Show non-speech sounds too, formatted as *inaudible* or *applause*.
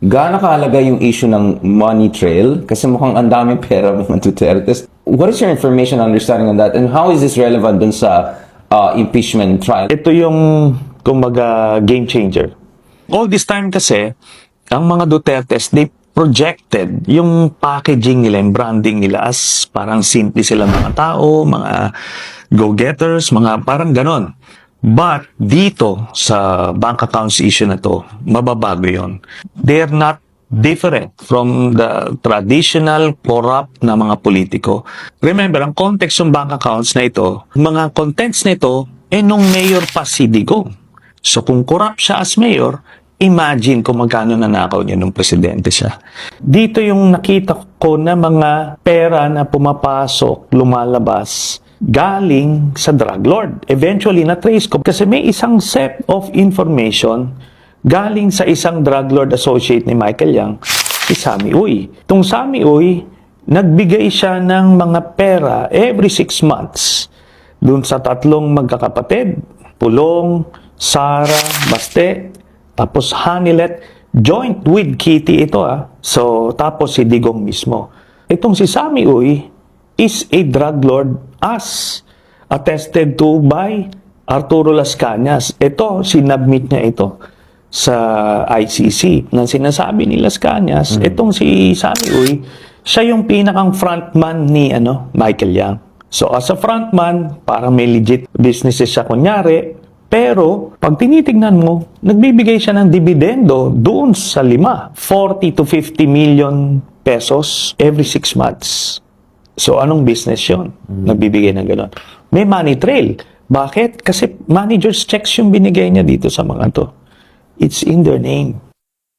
Gaano kahalaga yung issue ng money trail? Kasi mukhang ang daming *laughs* pera mga Dutertes. What is your information and understanding on that? And how is this relevant dun sa uh, impeachment trial? Ito yung, kumbaga, game changer. All this time kasi, ang mga Dutertes, they projected yung packaging nila, yung branding nila as parang simple sila mga tao, mga go-getters, mga parang ganon. But dito sa bank accounts issue na to, mababago yon. They're not different from the traditional corrupt na mga politiko. Remember, ang context ng bank accounts na ito, mga contents na ito, eh nung mayor pa si Digong. So kung corrupt siya as mayor, imagine kung magkano nanakaw niya nung presidente siya. Dito yung nakita ko na mga pera na pumapasok, lumalabas, galing sa drug lord. Eventually, na-trace ko kasi may isang set of information galing sa isang drug lord associate ni Michael Yang, si Sami Uy. Itong Sami Uy, nagbigay siya ng mga pera every six months dun sa tatlong magkakapatid, Pulong, Sara, Baste, tapos Hanilet, joint with Kitty ito ah. So, tapos si Digong mismo. Itong si Sami Uy is a drug lord as attested to by Arturo Las Cañas. Ito, sinabmit niya ito sa ICC. Nang sinasabi ni Las Cañas, itong si Sami Uy, siya yung pinakang frontman ni ano, Michael Yang. So as a frontman, parang may legit businesses siya kunyari, pero pag tinitignan mo, nagbibigay siya ng dividendo doon sa lima. 40 to 50 million pesos every 6 months. So anong business yon? Nagbibigay ng gano'n. May money trail. Bakit? Kasi manager's checks yung binigay niya dito sa mga to. It's in their name.